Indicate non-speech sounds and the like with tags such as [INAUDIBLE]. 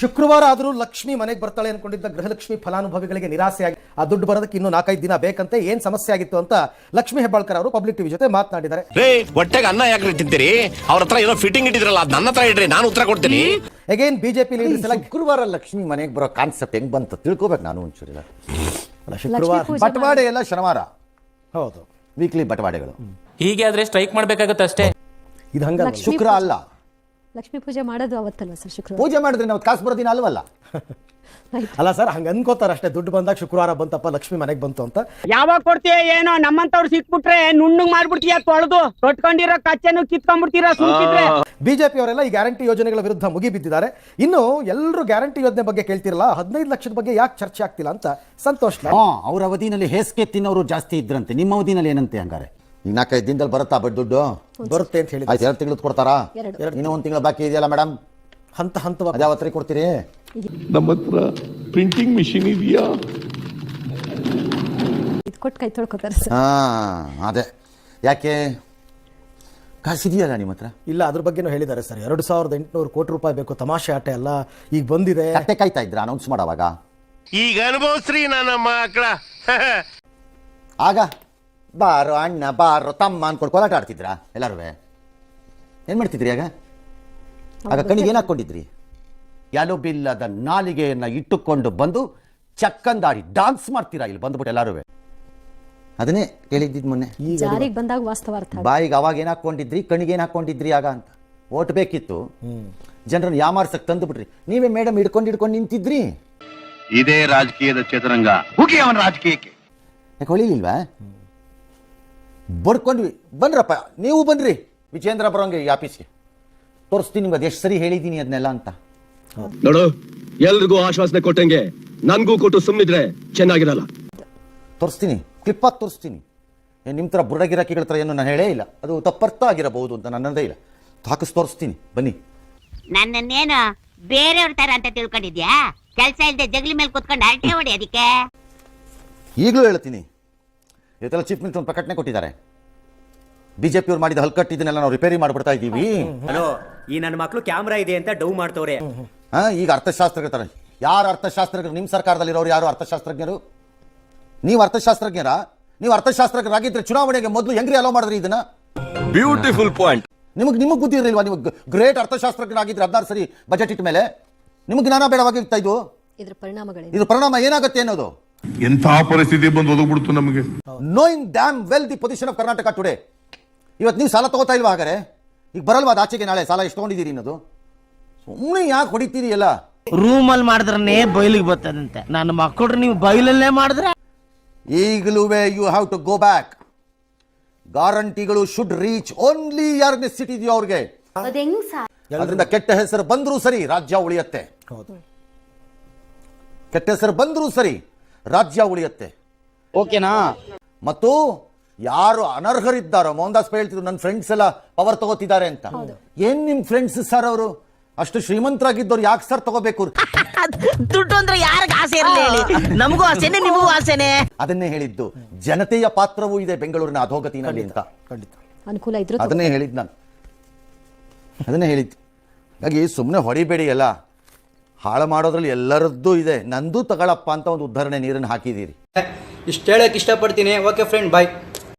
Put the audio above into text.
ಶುಕ್ರವಾರ ಆದರೂ ಲಕ್ಷ್ಮಿ ಮನೆಗೆ ಬರ್ತಾಳೆ ಅನ್ಕೊಂಡಿದ್ದ ಗೃಹಲಕ್ಷ್ಮಿ ಫಲಾನುಭವಿಗಳಿಗೆ ನಿರಾಸೆಯಾಗಿ ಆ ದುಡ್ಡು ಬರೋದಕ್ಕೆ ಇನ್ನೂ ನಾಲ್ಕೈದು ದಿನ ಬೇಕಂತೆ ಏನ್ ಸಮಸ್ಯೆ ಆಗಿತ್ತು ಅಂತ ಲಕ್ಷ್ಮಿ ಹೆಬ್ಬಾಳ್ಕರ್ ಅವರು ಪಬ್ಲಿಕ್ ಟಿವಿ ಜೊತೆ ಮಾತನಾಡಿದ್ದಾರೆ. ರೇ ಹೊಟ್ಟೆಗೆ ಅನ್ನ ಯಾಕೆ ತಿಂತೀರಿ? ಅವ್ರ ಹತ್ರ ಏನೋ ಫಿಟ್ಟಿಂಗ್ ಇಟ್ಟಿದ್ರಲ್ಲ ಅದ್ ನನ್ನ ಹತ್ರ ಇಡ್ರಿ ನಾನು ಉತ್ತರ ಕೊಡ್ತೀನಿ. ಅಗೇನ್ ಬಿಜೆಪಿ ಲೀಡರ್ಸ್ ಶುಕ್ರವಾರ ಲಕ್ಷ್ಮಿ ಮನೆಗೆ ಬರೋ ಕಾನ್ಸೆಪ್ಟ್ ಹೆಂಗ್ ಬಂತು? ತಿಳ್ಕೊಬೇಕು ನಾನು ಒಂಚೂರಿ ಶುಕ್ರವಾರ ಬಟವಾಡೆ ಎಲ್ಲ ಶನಿವಾರ. ಹೌದು. ವೀಕ್ಲಿ ಬಟವಾಡೆಗಳು. ಹೀಗೆ ಆದ್ರೆ ಸ್ಟ್ರೈಕ್ ಮಾಡ್ಬೇಕಾಗತ್ತೆ ಅಷ್ಟೇ. ಇದು ಹಂಗಲ್ಲ. ಶುಕ್ರ ಅಲ್ಲ. ಲಕ್ಷ್ಮೀ ಪೂಜೆ ಮಾಡೋದು ಅವತ್ತಲ್ಲ ಸರ್ ಶುಕ್ರವಾರ? ಪೂಜೆ ಮಾಡಿದ್ರೆ ನಾವು ಕಾಸು ಬರೋದಿನ ಅಲ್ವಲ್ಲ? ಅಲ್ಲ ಸರ್ ಹಂಗ ಅನ್ಕೋತಾರ ಅಷ್ಟೇ. ದುಡ್ಡು ಬಂದಾಗ ಶುಕ್ರವಾರ ಬಂತಪ್ಪ ಲಕ್ಷ್ಮಿ ಮನೆಗೆ ಬಂತು ಅಂತ. ಯಾವಾಗ ಕೊಡ್ತೀಯ ಏನೋ ನಮ್ಮಂತವ್ರು ಸಿಕ್ಬಿಟ್ರೆ ನುಣ್ಣಗ್ ಮಾಡ್ಬಿಡ್ತೀಯ ತೊಳೆದು? ತೊಟ್ಕೊಂಡಿರೋ ಕಚ್ಚೆನು ಕಿತ್ಕೊಂಡ್ಬಿಡ್ತೀರ ಸುಮ್ಕಿದ್ರೆ? ಬಿಜೆಪಿ ಅವರೆಲ್ಲ ಈ ಗ್ಯಾರಂಟಿ ಯೋಜನೆಗಳ ವಿರುದ್ಧ ಮುಗಿ ಬಿದ್ದಿದ್ದಾರೆ ಇನ್ನು ಎಲ್ಲರೂ ಗ್ಯಾರಂಟಿ ಯೋಜನೆ ಬಗ್ಗೆ ಕೇಳ್ತಿರಲ್ಲ ಹದಿನೈದು ಲಕ್ಷದ ಬಗ್ಗೆ ಯಾಕೆ ಚರ್ಚೆ ಆಗ್ತಿಲ್ಲ ಅಂತ ಸಂತೋಷ ಅವ್ರ ಅವಧಿನಲ್ಲಿ ಹೇಸ್ಗೆ ತಿನ್ನೋರು ಜಾಸ್ತಿ ಇದ್ರಂತೆ. ನಿಮ್ಮ ಅವಧಿನಲ್ಲಿ ಏನಂತೆ ಹಂಗಾರೆ? ಈಗ ನಾಲ್ಕೈದು ದಿನದಲ್ಲಿ ಬರುತ್ತಾ ಬಟ್ ದುಡ್ಡು? ಬರುತ್ತೆ ಅಂತ ಹೇಳಿ ಆಯ್ತು ಎರಡು ತಿಂಗಳು ಕೊಡ್ತಾರಾ? ಎರಡು. ಇನ್ನೂ ಒಂದು ತಿಂಗಳು ಬಾಕಿ ಇದೆಯಲ್ಲ ಮೇಡಮ್ ಹಂತ ಹಂತವಾಗಿ. ಅದ್ಯಾವತ್ತರಿಗೆ ಕೊಡ್ತೀರಿ? ನಮ್ಮ ಹತ್ರ ಪ್ರಿಂಟಿಂಗ್ ಮಿಷಿನ್ ಇದೆಯಾ? ಇದು ಕೊಟ್ಟು ಕೈ ತೊಳ್ಕೊತಾರೆ ಸರ್. ಹಾ ಅದೇ. ಯಾಕೆ? ಕಾಸಿದೆಯಲ್ಲ ನಿಮ್ಮ ಹತ್ರ? ಇಲ್ಲ ಅದ್ರ ಬಗ್ಗೆನೂ ಹೇಳಿದ್ದಾರೆ ಸರ್. ಎರಡು ಸಾವಿರದ ಎಂಟುನೂರು ಕೋಟಿ ರೂಪಾಯಿ ಬೇಕು ತಮಾಷೆ ಆಟ ಅಲ್ಲ ಈಗ ಬಂದಿದೆ. ಕತ್ತೆ ಕಾಯ್ತಾ ಇದ್ರ ಅನೌನ್ಸ್ ಮಾಡೋವಾಗ ಈಗ ಅನುಭವಿಸ್ರಿ ನನ್ನ ಮಕ್ಕಳ. [LAUGHS] ಆಗ. ಬಾರೋ ಅಣ್ಣ ಬಾರೋ ತಮ್ಮ ಅನ್ಕೊಂಡು ಕೋಲಾಟ ಆಡ್ತಿದ್ರ ಎಲ್ಲರೂ ಏನು ಮಾಡ್ತಿದ್ರಿ ಆಗ? ಆಗ ಕಣಿಗೆ ಏನು ಹಾಕ್ಕೊಂಡಿದ್ರಿ ಎಲುಬಿಲ್ಲದ ನಾಲಿಗೆಯನ್ನ ಇಟ್ಟುಕೊಂಡು ಬಂದು ಚಕ್ಕಂದಾಡಿ ಡಾನ್ಸ್ ಮಾಡ್ತೀರಾ ಇಲ್ಲಿ ಬಂದ್ಬಿಟ್ಟು ಎಲ್ಲರೂ ಅದನ್ನೇ ಕೇಳಿದ್ದಿದ್ದು ಮೊನ್ನೆ. ಜಾರಿಗೆ ಬಂದಾಗ ವಾಸ್ತವ ಅರ್ಥ. ಬಾಯಿಗೆ ಅವಾಗ ಏನು ಹಾಕ್ಕೊಂಡಿದ್ರಿ ಕಣಿಗೆ ಏನು ಹಾಕ್ಕೊಂಡಿದ್ರಿ ಆಗ ಅಂತ. ಓಟ್ ಬೇಕಿತ್ತು. ಜನರನ್ನು ಯಾಮಾರ್ಸಕ್ಕೆ ತಂದುಬಿಟ್ರಿ. ನೀವೇ ಮೇಡಮ್ ಹಿಡ್ಕೊಂಡು ಹಿಡ್ಕೊಂಡು ನಿಂತಿದ್ರಿ. ಇದೇ ರಾಜಕೀಯದ ಚದುರಂಗ. ಹುಗಿ ಅವನ ರಾಜಕೀಯಕ್ಕೆ. ಯಾಕೆ ಹೊಳಿಲಿಲ್ವಾ? ಬಡ್ಕೊಂಡ್ವಿ ಬನ್ರಪ್ಪ ನೀವು ಬನ್ರಿ ವಿಜೇಂದ್ರ ಬರೋಂಗೆ ಈ ಆಫೀಸ್ಗೆ. ತೋರಿಸ್ತೀನಿ ನಿಮ್ಗೆ ಅದು ಎಷ್ಟು ಸರಿ ಹೇಳಿದ್ದೀನಿ ಅದನ್ನೆಲ್ಲ ಅಂತ. ನೋಡು ಎಲ್ರಿಗೂ ಆಶ್ವಾಸನೆ ಕೊಟ್ಟಂಗೆ ನನ್ಗೂ ಕೊಟ್ಟು ಸುಮ್ಮನಿದ್ರೆ ಚೆನ್ನಾಗಿರಲ್ಲ. ತೋರಿಸ್ತೀನಿ ಕ್ಲಿಪ್ಪಾಗಿ ತೋರಿಸ್ತೀನಿ. ಏನು ನಿಮ್ಮ ಥರ ಬುಡಗಿರಾಕಿಗಳ ಥರ ಏನು ನಾನು ಹೇಳೇ ಇಲ್ಲ. ಅದು ತಪ್ಪರ್ಥ ಆಗಿರಬಹುದು ಅಂತ ನನ್ನದೇ ಇಲ್ಲ. ಹಾಕಿಸ್ ತೋರಿಸ್ತೀನಿ ಬನ್ನಿ. ನನ್ನನ್ನೇನು ಬೇರೆಯವ್ರ ತರ ಅಂತ ತಿಳ್ಕೊಂಡಿದ್ಯಾ? ಕೆಲಸ ಇಲ್ಲದೆ ಜಗಲಿ ಮೇಲೆ ಕುತ್ಕೊಂಡು ಹರಟೆ ಹೊಡಿ ಅದಕ್ಕೆ. ಈಗಲೂ ಹೇಳ್ತೀನಿ ಇವತ್ತೆಲ್ಲ ಚೀಫ್ ಮಿನಿಸ್ಟರ್ ಒಂದು ಪ್ರಕಟಣೆ ಕೊಟ್ಟಿದ್ದಾರೆ. ಬಿಜೆಪಿ ಅವ್ರು ಮಾಡಿದ ಹಲ್ಕಟ್ಟು ಇದನ್ನೆಲ್ಲ ನಾವು ರಿಪೇರಿ ಮಾಡ್ಬಿಡ್ತಾ ಇದ್ದೀವಿ. ಹಲೋ ಈ ನನ್ನ ಮಕ್ಕಳು ಕ್ಯಾಮ್ರಾ ಇದೆ ಅಂತ ಡೌ ಮಾಡ್ತವ್ರೆ. ಹಾ ಈಗ ಅರ್ಥಶಾಸ್ತ್ರಜ್ಞ ಥರ ಯಾರು ಅರ್ಥಶಾಸ್ತ್ರಜ್ಞರು? ನಿಮ್ಮ ಸರ್ಕಾರದಲ್ಲಿರೋರು ಯಾರು ಅರ್ಥಶಾಸ್ತ್ರಜ್ಞರು? ನೀವು ಅರ್ಥಶಾಸ್ತ್ರಜ್ಞರ? ನೀವು ಅರ್ಥಶಾಸ್ತ್ರಜ್ಞರಾಗಿದ್ರೆ ಚುನಾವಣೆಗೆ ಮೊದಲು ಹೆಂಗ್ರಿ ಅಲೋ ಮಾಡಿದ್ರಿ ಇದನ್ನ? ಬ್ಯೂಟಿಫುಲ್ ಪಾಯಿಂಟ್ ನಿಮಗೆ ನಿಮಗೆ ಬುದ್ಧಿ ಇರಲಿಲ್ವಾ? ನೀವು ಗ್ರೇಟ್ ಅರ್ಥಶಾಸ್ತ್ರಜ್ಞರಾಗಿದ್ರೆ ಹದಿನಾರು ಸರಿ ಬಜೆಟ್ ಇಟ್ಟ ಮೇಲೆ? ನಿಮಗೆ ಜ್ಞಾನ ಬೇಡವಾಗಿರ್ತಾ ಇದು? ಇದ್ರ ಪರಿಣಾಮಗಳು ಇದ್ರ ಪರಿಣಾಮ ಏನಾಗುತ್ತೆ ಅನ್ನೋದು? ಎಂಥ ಪರಿಸ್ಥಿತಿ ಬಂದು ಒದಗ್ಬಿಡ್ತು ನಮಗೆ? Knowing damn well the position of Karnataka today ಇವತ್ತು ನೀವು ಸಾಲ ತಗೋತಾ ಇಲ್ವಾ ಹಾಗಾದ್ರೆ? ಈಗ ಬರಲ್ವಾ ಅದು ಆಚೆಗೆ ನಾಳೆ? ಸಾಲ ಎಷ್ಟು ತೊಗೊಂಡಿದ್ದೀರಿ ಅನ್ನೋದು ಸುಮ್ಮನೆ ಯಾಕೆ ಹೊಡಿತೀರಿ ಎಲ್ಲ ರೂಮಲ್ಲಿ ಮಾಡಿದ್ರೆ ಬಯಲಿಗೆ ಬರ್ತದಂತೆ. ನನ್ನ ಮಕ್ಕಳು ನೀವು ಬಯಲಲ್ಲೇ ಮಾಡಿದ್ರೆ? ಈಗಲೂ you have to go back. ಗ್ಯಾರಂಟಿಗಳು should reach only ಯಾರ ನೆಸಿಟಿ ಇದೆಯೋ ಅವ್ರಿಗೆ. ಅದರಿಂದ ಕೆಟ್ಟ ಹೆಸರು ಬಂದರೂ ಸರಿ ರಾಜ್ಯ ಉಳಿಯತ್ತೆ. ಹೌದು. ಕೆಟ್ಟ ಹೆಸರು ಬಂದರೂ ಸರಿ ರಾಜ್ಯ ಉಳಿಯುತ್ತೆ. ಓಕೆನಾ? ಮತ್ತು ಯಾರು ಅನರ್ಹರಿದ್ದಾರೋ ಮೋಹನ್ ದಾಸ್ ಹೇಳ್ತಿದ್ರು ನನ್ನ ಫ್ರೆಂಡ್ಸ್ ಎಲ್ಲ ಪವರ್ ತಗೋತಿದ್ದಾರೆ ಅಂತ. ಏನ್ ನಿಮ್ ಫ್ರೆಂಡ್ಸ್ ಸರ್ ಅವರು? ಅಷ್ಟು ಶ್ರೀಮಂತರಾಗಿದ್ದವ್ರು ಯಾಕೆ ಸರ್ ತಗೋಬೇಕು? [LAUGHS] ದುಡ್ಡು ಅಂದ್ರೆ ಯಾರಿಗ ಆಸೆ ಇರಲಿ ಹೇಳಿ? ನಮಗೂ ಆಸೆನೆ ನಿಮಗೂ ಆಸೆನೆ. ಅದನ್ನೇ ಹೇಳಿದ್ದು. ಜನತೆಯ ಪಾತ್ರವೂ ಇದೆ ಬೆಂಗಳೂರಿನ ಅಧೋಗತಿನಲ್ಲಿ ಅಂತ. ಖಂಡಿತ. ಅನುಕೂಲ ಇದ್ರು ಅದನ್ನೇ ಹೇಳಿದ್ ನಾನು. ಅದನ್ನೇ ಹೇಳಿದ್ದು. ಹಾಗಾಗಿ ಸುಮ್ಮನೆ ಹೊಡಿಬೇಡಿ ಎಲ್ಲ. ಹಾಳು ಮಾಡೋದ್ರಲ್ಲಿ ಎಲ್ಲರದ್ದು ಇದೆ. ನಂದು ತಗೊಳಪ್ಪ ಅಂತ ಒಂದು ಉದ್ಧರಣೆ ನೀರನ್ನು ಹಾಕಿದ್ದೀರಿ. ಇಷ್ಟು ಹೇಳಕ್ಕೆ ಇಷ್ಟಪಡ್ತೀನಿ. Okay friend bye